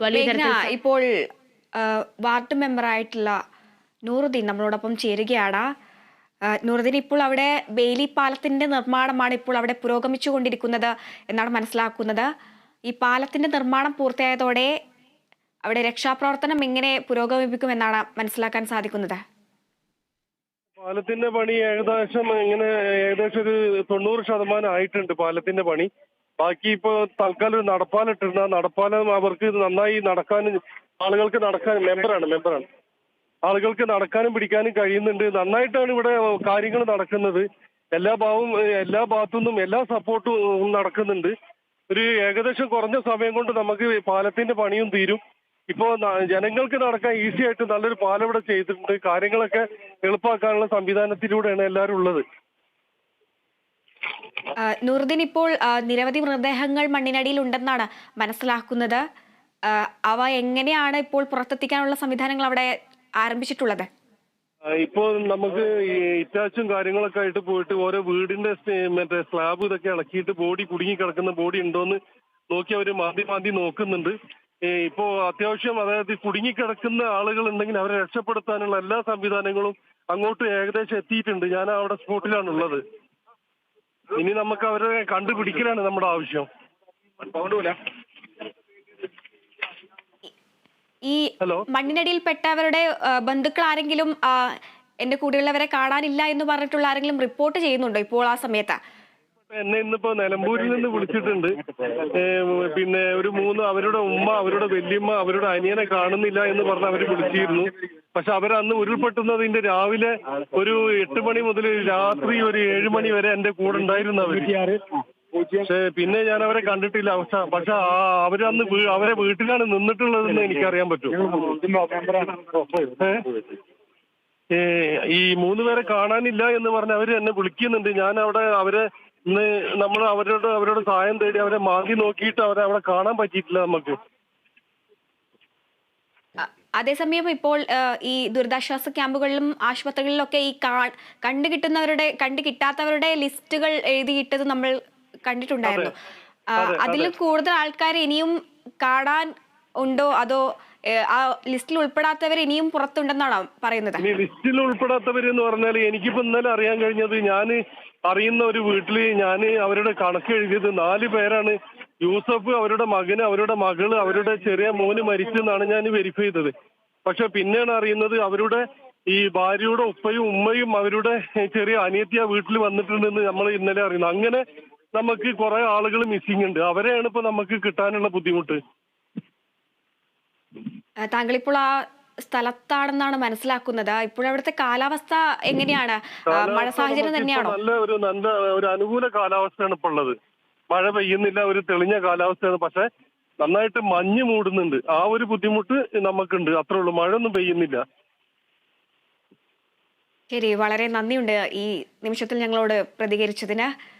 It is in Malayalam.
വലിയ ഇപ്പോൾ വാർഡ് മെമ്പറായിട്ടുള്ള നൂറുദ്ദീൻ നമ്മളോടൊപ്പം ചേരുകയാണ്. ആ, നൂറുദ്ദീൻ ഇപ്പോൾ അവിടെ ബേലി പാലത്തിന്റെ നിർമ്മാണമാണ് ഇപ്പോൾ അവിടെ പുരോഗമിച്ചുകൊണ്ടിരിക്കുന്നത് എന്നാണ് മനസ്സിലാക്കുന്നത്. ഈ പാലത്തിന്റെ നിർമ്മാണം പൂർത്തിയായതോടെ അവിടെ രക്ഷാപ്രവർത്തനം എങ്ങനെ പുരോഗമിപ്പിക്കും എന്നാണ് മനസ്സിലാക്കാൻ സാധിക്കുന്നത്? പാലത്തിന്റെ പണി ഏകദേശം ഇങ്ങനെ ഏകദേശം ഒരു തൊണ്ണൂറ് ശതമാനം ആയിട്ടുണ്ട് പാലത്തിന്റെ പണി. ബാക്കി ഇപ്പോ തൽക്കാലം ഒരു നടപ്പാലിട്ടിരുന്ന നടപ്പാലം അവർക്ക് നന്നായി നടക്കാനും ആളുകൾക്ക് നടക്കാൻ മെമ്പറാണ് മെമ്പറാണ്. ആളുകൾക്ക് നടക്കാനും പിടിക്കാനും കഴിയുന്നുണ്ട്. നന്നായിട്ടാണ് ഇവിടെ കാര്യങ്ങൾ നടക്കുന്നത്. എല്ലാ ഭാവവും എല്ലാ ഭാഗത്തുനിന്നും എല്ലാ സപ്പോർട്ടും നടക്കുന്നുണ്ട്. ഒരു ഏകദേശം കുറഞ്ഞ സമയം കൊണ്ട് നമുക്ക് പാലത്തിന്റെ പണിയും തീരും. ഇപ്പോ ജനങ്ങൾക്ക് നടക്കാൻ ഈസി ആയിട്ട് നല്ലൊരു പാലം ഇവിടെ ചെയ്തിട്ടുണ്ട്. കാര്യങ്ങളൊക്കെ എളുപ്പമാക്കാനുള്ള സംവിധാനത്തിലൂടെയാണ് എല്ലാവരും ഉള്ളത്. നൂറുദ്ദീൻ ഇപ്പോൾ നിരവധി മൃതദേഹങ്ങൾ മണ്ണിനടിയിൽ ഉണ്ടെന്നാണ് മനസ്സിലാക്കുന്നത് അവ എങ്ങനെയാണ് ഇപ്പോൾ പുറത്തെത്തിക്കാനുള്ള സംവിധാനങ്ങൾ അവിടെ ആരംഭിച്ചിട്ടുള്ളത്? ഇപ്പോൾ ഇപ്പോ നമുക്ക് ഇറ്റാച്ചും കാര്യങ്ങളൊക്കെ ആയിട്ട് പോയിട്ട് ഓരോ വീടിന്റെ മറ്റേ സ്ലാബ് ഇതൊക്കെ ഇളക്കിയിട്ട് ബോഡി കുടുങ്ങി കിടക്കുന്ന ബോഡി ഉണ്ടോന്ന് നോക്കി അവർ മാന്തി മാന്തി നോക്കുന്നുണ്ട്. ഇപ്പോ അത്യാവശ്യം അതായത് കുടുങ്ങിക്കിടക്കുന്ന ആളുകൾ ഉണ്ടെങ്കിൽ അവരെ രക്ഷപ്പെടുത്താനുള്ള എല്ലാ സംവിധാനങ്ങളും അങ്ങോട്ട് ഏകദേശം എത്തിയിട്ടുണ്ട്. ഞാൻ അവിടെ സ്പോട്ടിലാണുള്ളത്. ഇനി നമുക്ക് അവരെ കണ്ടുപിടിക്കലാണ് നമ്മുടെ ആവശ്യം. ഈ ഹലോ. മണ്ണിനടിയിൽപ്പെട്ടവരുടെ ബന്ധുക്കൾ ആരെങ്കിലും എന്റെ കൂടെയുള്ളവരെ കാണാനില്ല എന്ന് പറഞ്ഞിട്ടുള്ള ആരെങ്കിലും റിപ്പോർട്ട് ചെയ്യുന്നുണ്ടോ ഇപ്പോൾ ആ സമയത്ത്? എന്നെ ഇന്നിപ്പോ നിലമ്പൂരിൽ നിന്ന് വിളിച്ചിട്ടുണ്ട്. പിന്നെ ഒരു മൂന്ന് അവരുടെ ഉമ്മ അവരുടെ വല്യമ്മ അവരുടെ അനിയനെ കാണുന്നില്ല എന്ന് പറഞ്ഞ് അവർ വിളിച്ചിരുന്നു. പക്ഷെ അവരന്ന് ഉരുൾപൊട്ടുന്നതിന്റെ രാവിലെ ഒരു എട്ട് മണി മുതൽ രാത്രി ഒരു ഏഴ് മണി വരെ എന്റെ കൂടെ ഉണ്ടായിരുന്നു അവർ. പക്ഷെ പിന്നെ ഞാൻ അവരെ കണ്ടിട്ടില്ല. പക്ഷെ ആ അവരന്ന് അവരെ വീട്ടിലാണ് നിന്നിട്ടുള്ളതെന്ന് എനിക്കറിയാൻ പറ്റും. ഈ മൂന്ന് പേരെ കാണാനില്ല എന്ന് പറഞ്ഞ് അവർ എന്നെ വിളിക്കുന്നുണ്ട്. ഞാൻ അവിടെ അവരെ ഇന്ന് നമ്മൾ അവരോട് അവരോട് സഹായം തേടി അവരെ മാന്തി നോക്കിയിട്ട് അവരെ അവിടെ കാണാൻ പറ്റിയിട്ടില്ല നമുക്ക്. അതേസമയം ഇപ്പോൾ ഈ ദുരിതാശ്വാസ ക്യാമ്പുകളിലും ആശുപത്രികളിലൊക്കെ ഈ കണ്ടു കിട്ടുന്നവരുടെ കണ്ടു കിട്ടാത്തവരുടെ ലിസ്റ്റുകൾ എഴുതിയിട്ടത് നമ്മൾ കണ്ടിട്ടുണ്ടായിരുന്നു. അതിൽ കൂടുതൽ ആൾക്കാർ ഇനിയും കാണാൻ ഉണ്ടോ? അതോ ആ ലിസ്റ്റിൽ ഉൾപ്പെടാത്തവർ ഇനിയും പുറത്തുണ്ടെന്നാണ് പറയുന്നത്? ഇനി ലിസ്റ്റിൽ ഉൾപ്പെടാത്തവരെന്ന് പറഞ്ഞാൽ എനിക്കിപ്പോ ഇന്നലെ അറിയാൻ കഴിഞ്ഞത് ഞാൻ അറിയുന്ന ഒരു വീട്ടിൽ ഞാൻ അവരുടെ കണക്ക് എഴുതിയത് നാല് പേരാണ്. യൂസഫ് അവരുടെ മകന് അവരുടെ മകൾ അവരുടെ ചെറിയ മോന് മരിച്ചെന്നാണ് ഞാൻ വെരിഫൈ ചെയ്തത്. പക്ഷെ പിന്നെയാണ് അറിയുന്നത് അവരുടെ ഈ ഭാര്യയുടെ ഉപ്പയും ഉമ്മയും അവരുടെ ചെറിയ അനിയത്തി ആ വീട്ടിൽ വന്നിട്ടുണ്ടെന്ന് നമ്മൾ ഇന്നലെ അറിയുന്നു. അങ്ങനെ നമുക്ക് കുറെ ആളുകൾ മിസ്സിംഗ് ഉണ്ട്. അവരെയാണ് ഇപ്പൊ നമുക്ക് കിട്ടാനുള്ള ബുദ്ധിമുട്ട്. താങ്കൾ ഇപ്പോൾ ആ സ്ഥലത്താണെന്നാണ് മനസ്സിലാക്കുന്നത്. ഇപ്പോഴത്തെ കാലാവസ്ഥ എങ്ങനെയാണ്? മഴ സാഹചര്യം തന്നെയാണോ? നല്ല ഒരു നല്ല ഒരു അനുകൂല കാലാവസ്ഥയാണ് ഇപ്പോൾ ഉള്ളത്. മഴ പെയ്യുന്നില്ല ഒരു തെളിഞ്ഞ കാലാവസ്ഥയാണ്. പക്ഷെ നന്നായിട്ട് മഞ്ഞ് മൂടുന്നുണ്ട്. ആ ഒരു ബുദ്ധിമുട്ട് നമുക്കുണ്ട്. അത്രേ ഉള്ളൂ. ഒന്നും പെയ്യുന്നില്ല. ശരി. വളരെ നന്ദിയുണ്ട് ഈ നിമിഷത്തിൽ ഞങ്ങളോട് പ്രതികരിച്ചതിന്.